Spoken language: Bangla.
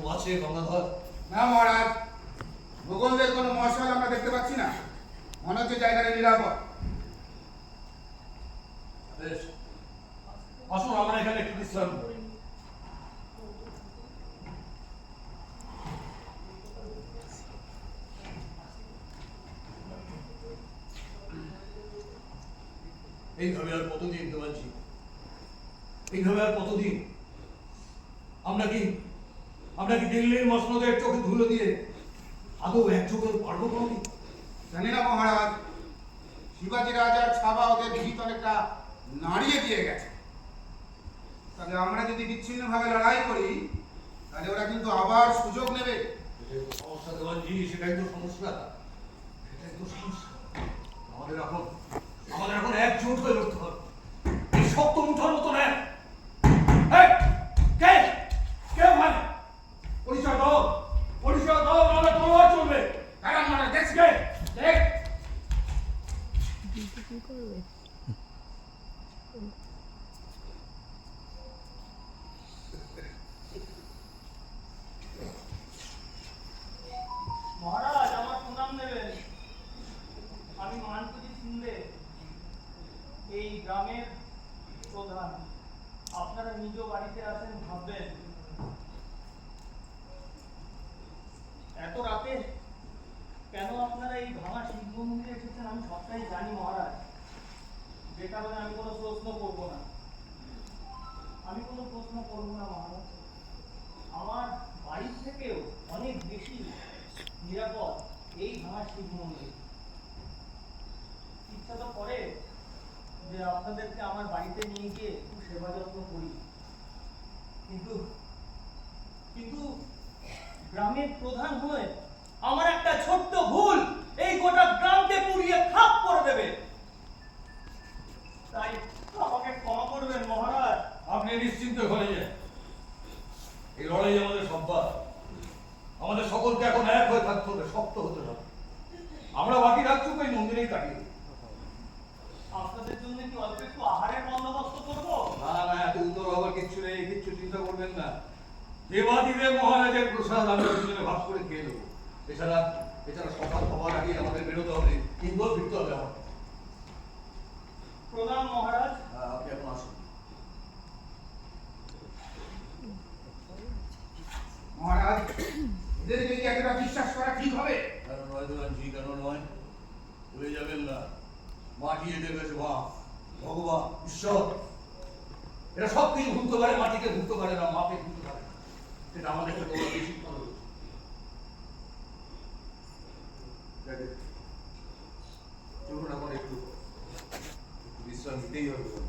কেউ আছে গঙ্গাধর না মহারাজ মোগলদের কোনো মশাল আমরা দেখতে পাচ্ছি না। মনে হচ্ছে জায়গাটা নিরাপদ। বেশ। আসুন আমরা এখানে একটু বিশ্রাম করি। এইভাবে আর কতদিন দেওয়াচ্ছি এইভাবে আর কতদিন? আমরা কি আমরা কি দিল্লির মসনদের চোখে ধুলো দিয়ে আদৌ এক চোখে পারব কোনোদিন? জানি না মহারাজ শিবাজি রাজার ছাবা ওদের ভিত অনেকটা নাড়িয়ে দিয়ে গেছে। তবে আমরা যদি বিচ্ছিন্নভাবে লড়াই করি তাহলে ওরা কিন্তু আবার সুযোগ নেবে। সমস্যা দেওয়ানজি সেটাই তো সমস্যা। সেটাই তো সমস্যা। আমাদের এখন আমাদের এখন একজোট হয়ে লড়তে হবে এই শক্ত মুঠোর মতো এক এই, কে কে ওখানে পরিচয় দাও পরিচয় দাও নাহলে তোমার চলবে কারণ মহারাজ দেখছি কে দেখ কি করবে মহারাজ আমার প্রণাম নেবেন আমি মানকুজি সিংলে এই গ্রামের প্রধান। আপনারা নিজ বাড়িতে আছেন ভাববেন এত রাতে কেন আপনারা এই ভাঙা শিব মন্দিরে এসেছেন আমি সবটাই জানি মহারাজ। যে কারণে আমি কোনো প্রশ্ন করব না। আমি কোনো প্রশ্ন করব না মহারাজ। আমার বাড়ির থেকেও অনেক বেশি নিরাপদ এই ভাঙা শিব মন্দির। ইচ্ছা তো করে যে আপনাদেরকে আমার বাড়িতে নিয়ে গিয়ে একটু সেবা যত্ন করি। কিন্তু কিন্তু গ্রামের প্রধান হয়ে আমার একটা ছোট্ট ভুল এই লড়াই আমাদের সব্বার আমাদের সকলকে এখন এক হয়ে থাকতে হবে শক্ত হতে হবে। আমরা বাকি রাখছি ওই মন্দিরেই কাটিয়ে আপনাদের জন্য কি অল্প একটু আহারের বন্দোবস্ত করব? না না এত উত্তর হবার কিচ্ছু নেই কিচ্ছু চিন্তা করবেন না। দেবাদিদেব মহারাজের প্রসাদ আমরা দুজনে ভাগ করে খেয়ে নেব। এছাড়া এছাড়া সকাল হওয়ার আগে আমাদের বেরোতে হবে ইন্দোর ফিরতে হবে আমার যান কেন নয়। হয়ে যাবেন না। মাটি এদের কাছে বা ভগবান, ঈশ্বর। এরা সব কিছু ভুলতে পারে, মাটিকে ভুলতে পারে না, মাকে ভুলতে পারে না। সেটা আমাদের কাছে বেশি ভালো। চলুন একটু বিশ্রাম নিতেই হবে।